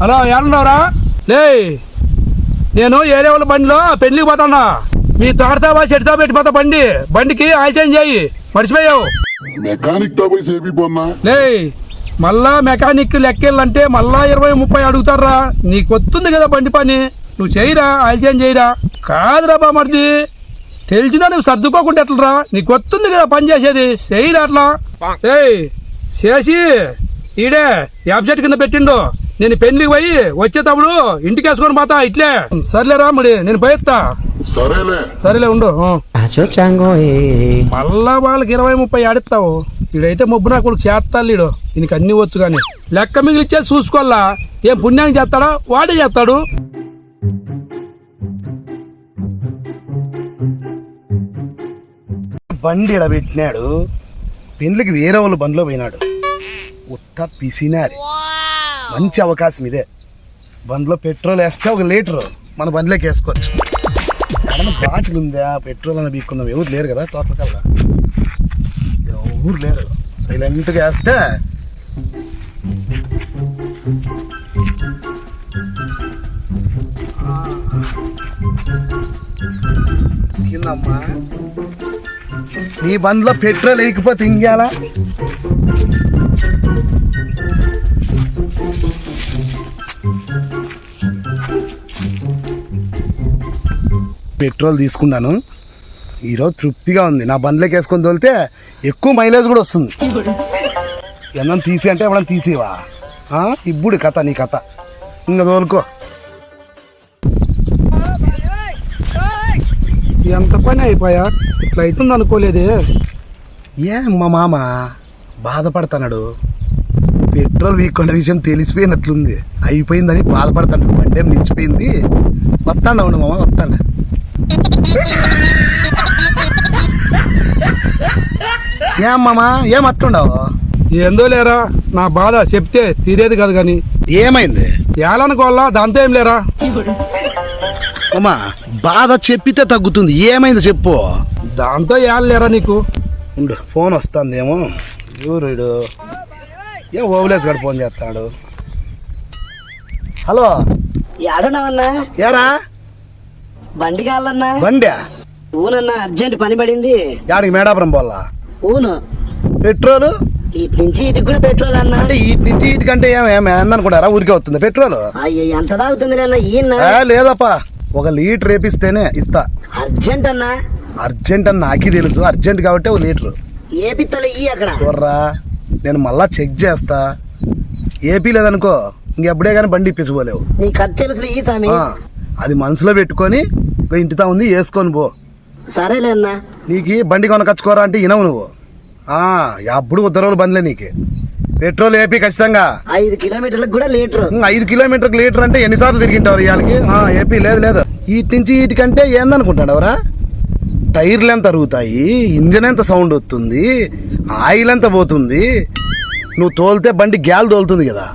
Hello ఏమన్నావురా లే నేను ఏరే వాళ్ళ బండిలో పెళ్ళికి పోతానా మీ తోటసావా చెడిసా పెట్టిపోతా బండి. బండికి ఆయిల్ చేంజ్ చేయి. మర్చిపోయావు. మెకానిక్తో పోయి చేపిపోన్నా లే మళ్ళా మెకానిక్ లెక్కెళ్ళంటే మళ్ళా ఇరవై ముప్పై అడుగుతారా? నీకు వస్తుంది కదా బండి పని. నువ్వు చేయరా ఆయిల్ చేంజ్ చేయరా? కాదురా బామర్ది. తెలిసినా నువ్వు సర్దుకోకుండా ఎట్లరా? నీకు వస్తుంది కదా పని చేసేది. చేయరా అట్లా? ఏయ్ చేసి ఈడే చెట్టు కింద పెట్టిండు. నేను పెళ్ళికి పోయి వచ్చేటప్పుడు ఇంటికి వేసుకొని పోతా ఇట్లే. సర్లేరా మరి నేను పోయేస్తా సరేలే. సరేలే ఉండు. మళ్ళా వాళ్ళకి ఇరవై ముప్పై ఆడిస్తావు ఈడైతే మొబ్బు నా కొడుకు చేస్తాడు వీడు దీనికి అన్ని వచ్చు కానీ లెక్క మిగిలిచ్చేది చూసుకోవాలా? ఏం పుణ్యానికి చేస్తాడా? వాడే చేస్తాడు. బండి ఈడ పెట్టినాడు పెండ్లికి వేరే వాళ్ళు బండిలో పోయినాడు. ఉత్త పిసినారి. మంచి అవకాశం ఇదే. బండిలో పెట్రోల్ వేస్తే ఒక లీటర్ మన బండిలోకి వేసుకోవచ్చు. ఏమన్నా బాటిల్ ఉందా? పెట్రోల్ అని బీక్కుందాం. ఎవరు లేరు కదా తోటకల్లా ఎవరు లేరు. సైలెంట్గా వేస్తే కిందమ్మా నీ బండ్లో పెట్రోల్ వేయకపోతే ఇంకేలా? పెట్రోల్ తీసుకున్నాను. ఈరోజు తృప్తిగా ఉంది. నా బండ్లోకి వేసుకొని తోలితే ఎక్కువ మైలేజ్ కూడా వస్తుంది. ఏమన్నా తీసి అంటే ఎప్పుడన్నా తీసేవా? ఇప్పుడు కథ నీ కథ. ఇంకా తోలుకో. ఎంత పని అయిపోయా? ఇట్లా అవుతుంది అనుకోలేదే. ఏ మా మామ? బాధపడుతున్నాడు. పెట్రోల్ వీక్కొండ విషయం తెలిసిపోయినట్లుంది. అయిపోయిందని బాధపడతాడు బండేం నిలిచిపోయింది. వస్తాడు అవును మామ వస్తాడు ఏం మామ? ఏం అట్లుండవు? ఏందో లేరా నా బాధ చెప్తే తీరేది కాదు కానీ ఏమైంది? ఏలనుకోవాలా? దాంతో ఏం లేరా? అమ్మా బాధ చెప్పితే తగ్గుతుంది. ఏమైంది చెప్పు. దాంతో ఏం లేరా నీకు? ఉండు ఫోన్ వస్తుందేమో. ఎవరుడు ఏ ఓవలేస్ గడు ఫోన్ చేస్తాడు? హలో? ఏడున్నావన్నా? ఏరా? బండి కావాలన్నా? బండి? ఊనన్నా అర్జెంట్ పని పడింది. యాడికి మేడాపురం పోలా ఊను. పెట్రోల్? ఇటు నుంచి ఇటుకు కూడా పెట్రోల్ అన్నా. అంటే ఇటు నుంచి ఇటుకంటే ఏమి అనుకుంటారా? ఊరికే వస్తుంది పెట్రోల్. అయ్యో ఎంత తాగుతుంది అన్న ఈయన? లేదప్పా. ఒక లీటర్ వేపిస్తేనే ఇస్తా. అర్జెంట్ అన్నా? అర్జెంట్ అని నాకే తెలుసు. అర్జెంట్ కాబట్టి ఒక లీటర్. ఏ పిత్తలు ఈ అక్కడ. చూర్రా నేను మళ్ళా చెక్ చేస్తా. ఏపీ లేదనుకో ఇంకెప్పుడే కానీ బండి ఇప్పించుకోలేవు. నీ ఖర్చు తెలుసు ఈ స్వామి ఆ, అది మనసులో పెట్టుకొని ఇంటితో ఉంది వేసుకొని పో. సరేలే అన్నా. నీకు బండి కొనకచ్చుకోరా అంటే ఇనవు నువ్వు. అప్పుడు ఉద్దరోలు బండ్లే నీకు. పెట్రోల్ ఏపీ ఖచ్చితంగా. ఐదు కిలోమీటర్లకు కూడా లీటర్. ఐదు కిలోమీటర్కి లీటర్ అంటే ఎన్నిసార్లు తిరిగింటావు ఇవాళకి ఏపీ లేదు లేదు. వీటి నుంచి వీటికంటే ఏందనుకుంటాడు ఎవరా టైర్లు ఎంత అరుగుతాయి? ఇంజన్ ఎంత సౌండ్ వస్తుంది? ఆయిల్ ఎంత పోతుంది? నువ్వు తోలితే బండి గ్యాల్ తోలుతుంది కదా.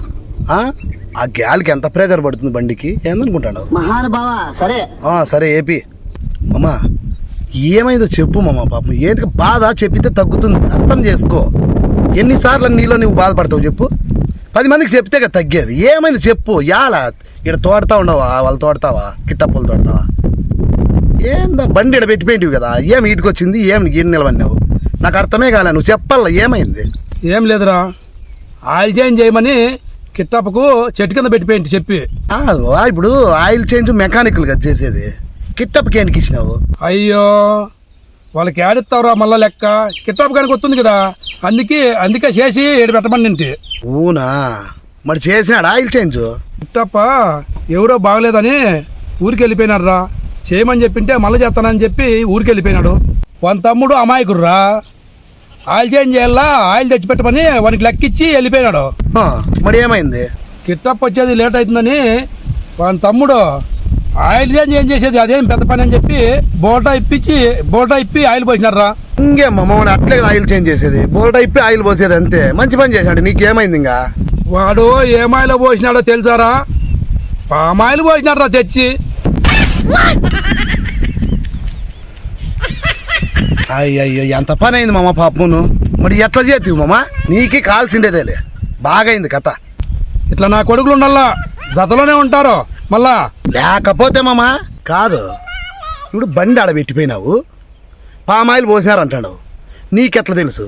ఆ? గ్యాల్కి ఎంత ప్రెజర్ పడుతుంది బండికి? ఏందనుకుంటాడు మహానుభావ సరే. ఆ, సరే ఏపీ. మామా ఏమైందో చెప్పు మామ పాపం. ఏంటి బాధ? చెప్పితే తగ్గుతుంది. అర్థం చేసుకో. ఎన్నిసార్లు నీలో నువ్వు బాధపడతావు చెప్పు. పది మందికి చెప్తే కదా తగ్గేది. ఏమైంది చెప్పు. యాలా? ఇక్కడ తోడతా ఉండవా? వాళ్ళు తోడతావా? కిట్టప్పులు తోడతావా? ఏందా? బండి ఇక్కడ పెట్టిపోయింటివి కదా. ఏం ఈటికి వచ్చింది ఏం ఈడు నిలబడినావు? నాకు అర్థమే కాలే. నువ్వు చెప్పాలా? ఏమైంది? ఏం లేదురా. ఆయిల్ చేంజ్ చేయమని కిట్టప్పకు చెట్టు కింద పెట్టిపోయింది చెప్పి. ఇప్పుడు ఆయిల్ చేంజ్ మెకానికల్గా చేసేది. కిట్టప్కి ఏంటికి ఇచ్చినావు? అయ్యో వాళ్ళకి ఏడిస్తావురా మళ్ళా లెక్క. కిట్టప్ప కనుక వస్తుంది కదా అందుకే అందుకే చేసి ఏడు పెట్టమని నింటి. ఊనా? మరి చేసినాడు ఆయిల్ చేంజ్? కిట్టప్ప ఎవరో బాగలేదని ఊరికి వెళ్ళిపోయినాడురా. చేయమని చెప్పింటే మళ్ళీ చేస్తానని చెప్పి ఊరికి వెళ్ళిపోయినాడు. వాళ్ళ తమ్ముడు అమాయకుడురా. ఆయిల్ చేంజ్ చేయాలా? ఆయిల్ తెచ్చిపెట్టమని వానికి లెక్కిచ్చి వెళ్ళిపోయినాడు. మరి ఏమైంది? కిట్టప్ప వచ్చేది లేట్ అవుతుందని వాళ్ళ తమ్ముడు ఆయిల్ చేంజ్ ఏం చేసేది? అదేం పెద్ద పని అని చెప్పి బోటా ఇప్పించి బోటా ఇప్పి ఆయిల్ పోసినారా ఇంకేం మమ్మల్ని అట్లే కదా ఆయిల్ చేంజ్ చేసేది. బోల్ట్ అయిపోయి ఆయిల్ పోసేది అంతే. మంచి పని చేశాడు. నీకేమైంది ఇంకా? వాడు ఏమాయిలో పోసినాడో తెలుసారా? పామాయిలు పోసినారా తెచ్చి. అయ్యయ్యో ఎంత పని అయింది మామ పాపమును? మరి ఎట్లా చేతివి మామ? నీకే కాల్సిండేదేలే. బాగైంది కథ. ఇట్లా నా కొడుకులు ఉండాలా జతలోనే ఉంటారు? మళ్ళా? లేకపోతే మామా కాదు. ఇప్పుడు బండి ఆడ పెట్టిపోయినావు. పామాయిల్ పోసినారంటాడు. నీకెట్లా తెలుసు?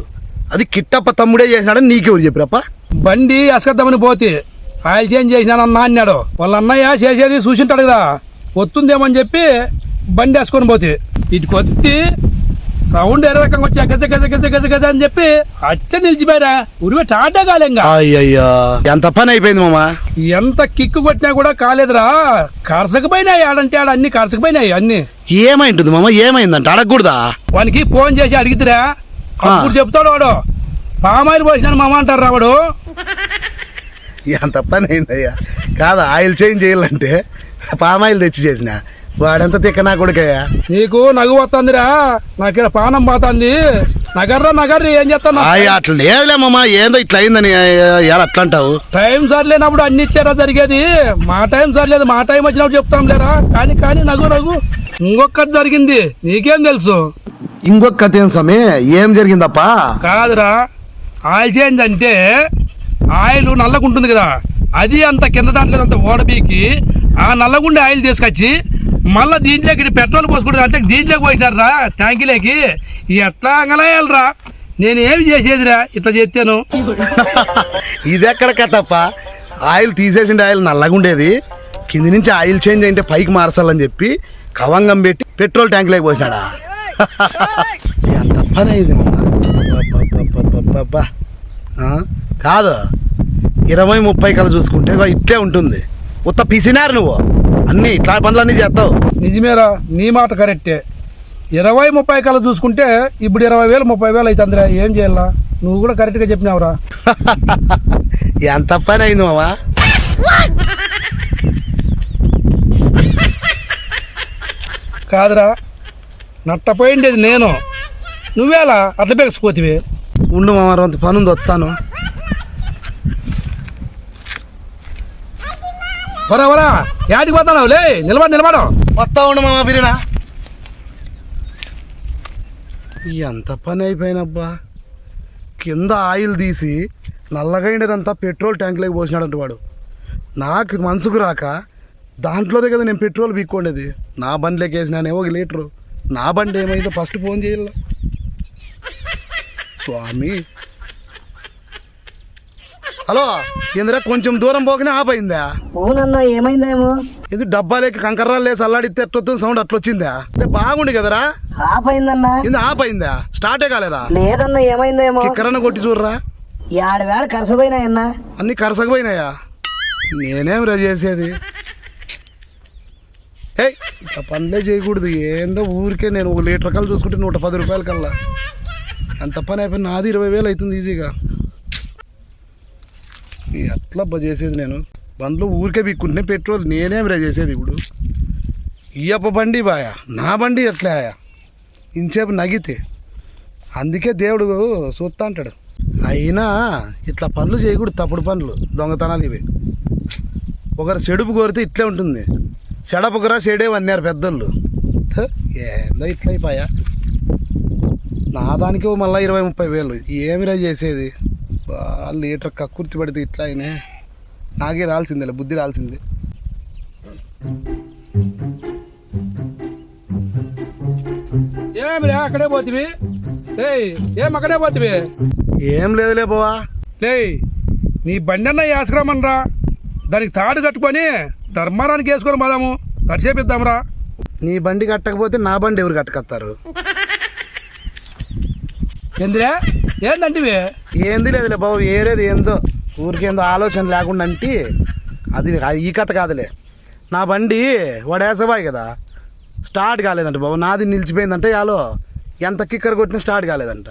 అది కిట్టప్ప తమ్ముడే చేసినాడని నీకెవరు చెప్పిరప్ప? బండి అసకద్దామని పోతే ఆయిల్ చేంజ్ చేసినానన్నా అన్నాడు. వాళ్ళ అన్నయ్య చేసేది చూసింటాడు కదా. వస్తుందేమని చెప్పి బండి వేసుకొని పోతే. ఇటు కొత్తి సౌండ్ ఏ రకంగా వచ్చి? గజ గజ గజ గజ గజ అని చెప్పి అట్లే నిలిచిపోయారా. ఉరివే టాటా కాలేంగా. అయ్యయ్యో. ఎంత పని అయిపోయింది మామా? ఎంత కిక్కు కొట్టినా కూడా కాలేదురా. కరసకపోయినాయి ఆడంటే ఆడ అన్ని కరసకపోయినాయి అన్ని. ఏమైంటుంది మామ? ఏమైందంట అడగకూడదా? వానికి ఫోన్ చేసి అడిగితేరా. అప్పుడు చెప్తాడు వాడు. పామాయిల్ పోసినాను మామ అంటారు రావాడు ఎంత పని అయిందయ్యా? కాదు ఆయిల్ చేంజ్ చేయాలంటే పామాయిల్ తెచ్చి చేసిన. వాడెంత తిక్క నా కొడుకయ్యా? నీకు నగు వస్తుందిరా నాకు ఇక్కడ పానం పోతుంది. నగర్రా నగర్రి ఏం చేస్తాను అట్లా లేదులే మామ ఏందో ఇట్లా అయిందని ఎలా అట్లా అంటావు. టైం సరిలేనప్పుడు అన్ని ఇచ్చారా జరిగేది? మా టైం సరిలేదు మా టైం వచ్చినప్పుడు చెప్తాం లేరా? కానీ కానీ నగు నగు. ఇంకొకటి జరిగింది. నీకేం తెలుసు? ఇంకొక కథ ఏం స్వామి? ఏం జరిగిందప్పా? కాదురా. ఆయిల్ చేంజ్ అంటే ఆయిల్ నల్లగుంటుంది కదా. అది అంత కింద దాంట్లో అంత ఓడబీకి ఆ నల్లగుండే ఆయిల్ తీసుకొచ్చి మళ్ళీ దీంట్లోకి పెట్రోల్ పోసుకుంటుంది అంటే దీంట్లోకి పోయినారా ట్యాంకీలోకి. ఎట్లా అంగలాయాలరా? నేను ఏమి చేసేదిరా? ఇట్లా చేస్తాను ఇది ఎక్కడ కథప్ప? ఆయిల్ తీసేసిన ఆయిల్ నల్లగుండేది. కింది నుంచి ఆయిల్ చేంజ్ అయితే పైకి మార్చాలని చెప్పి కవంగం పెట్టి పెట్రోల్ ట్యాంక్ లేక పోసినాడా? ఎంత పని అయింది మామ. అబ్బబ్బబ్బబ్బబ్బబ్బా. ఆ? కాదు. ఇరవై ముప్పై కల చూసుకుంటే ఇట్లే ఉంటుంది. ఉత్త పిసినారు నువ్వు. అన్ని ఇట్లా పనులన్నీ చేస్తావు. నిజమేరా నీ మాట కరెక్టే. ఇరవై ముప్పై కల్లా చూసుకుంటే ఇప్పుడు ఇరవై వేలు ముప్పై వేలు అవుతుందిరా ఏం చేయాలా? నువ్వు కూడా కరెక్ట్గా చెప్పినావురా. ఎంత పని అయింది మామా కాదురా నట్టపోయిండేది నేను. నువ్వేలా? అట్ల పెరిసిపోతివి ఉండు మామ రొంత పని ఉంది వస్తాను. వరా వరా. యాడికి పోతున్నావు? లే నిలబడి నిలబడు. వస్తా ఉండు మామ బిరినా. ఎంత పని అయిపోయినబ్బా. కింద ఆయిల్ తీసి నల్లగైండేదంతా పెట్రోల్ ట్యాంక్లోకి పోసినాడంట వాడు. నాకు మనసుకు రాక దాంట్లోదే కదా నేను పెట్రోల్ పీక్కోండేది. నా బండిలోకి వేసినానేమో ఒక లీటరు. నా బండి ఏమైందో ఫస్ట్ ఫోన్ చేయాల స్వామి హలో ఇందిరా కొంచెం దూరం పోకనే ఆపైందా? అవునన్నా ఏమైందేమో? ఇది డబ్బాలేకి కంకర్రాలు లేసి అల్లాడితే ఎట్లొస్తుంది సౌండ్ అట్లా వచ్చిందా అంటే బాగుంది కదరా? ఆఫ్ అయిందన్నా ఇది ఆపైందా? స్టార్టే కాలేదా? లేదన్నా ఏమైందేమో? కిక్కరన్న కొట్టి చూడరా? ఏడు వేళ కరసపోయినాయన్నా. అన్ని కరసకపోయినాయా? నేనేం రా చేసేది? హే పనులే చేయకూడదు. ఏందో ఊరికే నేను ఒక లీటర్ కల్లా చూసుకుంటే నూట పది రూపాయల కల్లా. ఎంత పని అయిపోయి నాది ఇరవై వేలు అవుతుంది ఈజీగా. అట్లా చేసేది నేను. బండ్లు ఊరికే బిక్కుంటే పెట్రోల్ నేనేం రా చేసేది ఇప్పుడు. ఇయ్యప్ప బండి బాయా నా బండి ఎట్లా ఇంచేపు నగితే. అందుకే దేవుడు చూస్తా అంటాడు. అయినా ఇట్లా పనులు చేయకూడదు తప్పుడు పనులు దొంగతనాలు ఇవి. ఒకరు చెడుపు కోరితే ఇట్లే ఉంటుంది. చెడపకురా చెడే అన్నారు పెద్దోళ్ళు. ఏందో ఇట్లయిపోయా నా దానికి మళ్ళీ ఇరవై ముప్పై వేలు. ఏమిరా చేసేది? లీటర్ కక్కుర్తి పడితే ఇట్లా అయినా. నాకే రాల్సిందే బుద్ధి రాల్సిందే. ఏమిరా అక్కడే పోతివి? ఏం అక్కడే పోతివి? ఏం లేదులే బావా లేయ్ నీ బండి అన్న వేసుకురామనరా దానికి తాడు కట్టుకొని ధర్మారానికి వేసుకొని పోదాము. తడిసేపిద్దాంరా. నీ బండి కట్టకపోతే నా బండి ఎవరు కట్టకత్తారు? ఏందిరా? ఏందంటివి? ఏంది లేదులే బాబు ఏరేది ఏందో. ఊరికేందో ఆలోచన లేకుండా అంటే అది అది ఈ కథ కాదులే. నా బండి వాడు వేసబాయి కదా స్టార్ట్ కాలేదంట బాబు. నాది నిలిచిపోయిందంటే యాలో ఎంత కిక్కర్ కొట్టినా స్టార్ట్ కాలేదంట.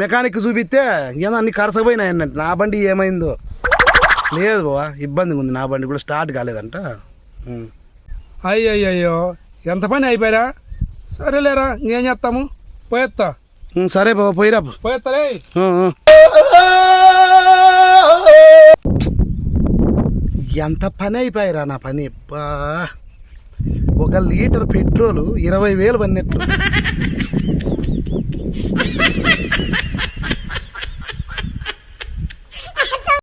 మెకానిక్ చూపిస్తే ఏదో అన్ని కరసపోయినాయి అన్నట్టు. నా బండి ఏమైందో. లేదు బావా ఇబ్బందిగా ఉంది. నా బండి కూడా స్టార్ట్ కాలేదంట. ఉం. అయ్యయ్యో ఎంత పని అయిపోయారా? సరేలేరా ఇంకేం చేస్తాము? పోయేస్తా సరే బాబా పోయిరా. పోయేస్తారే ఎంత పని అయిపోయారా నా పని? అబ్బా ఒక లీటర్ పెట్రోలు ఇరవై వేలు పన్నెట్లు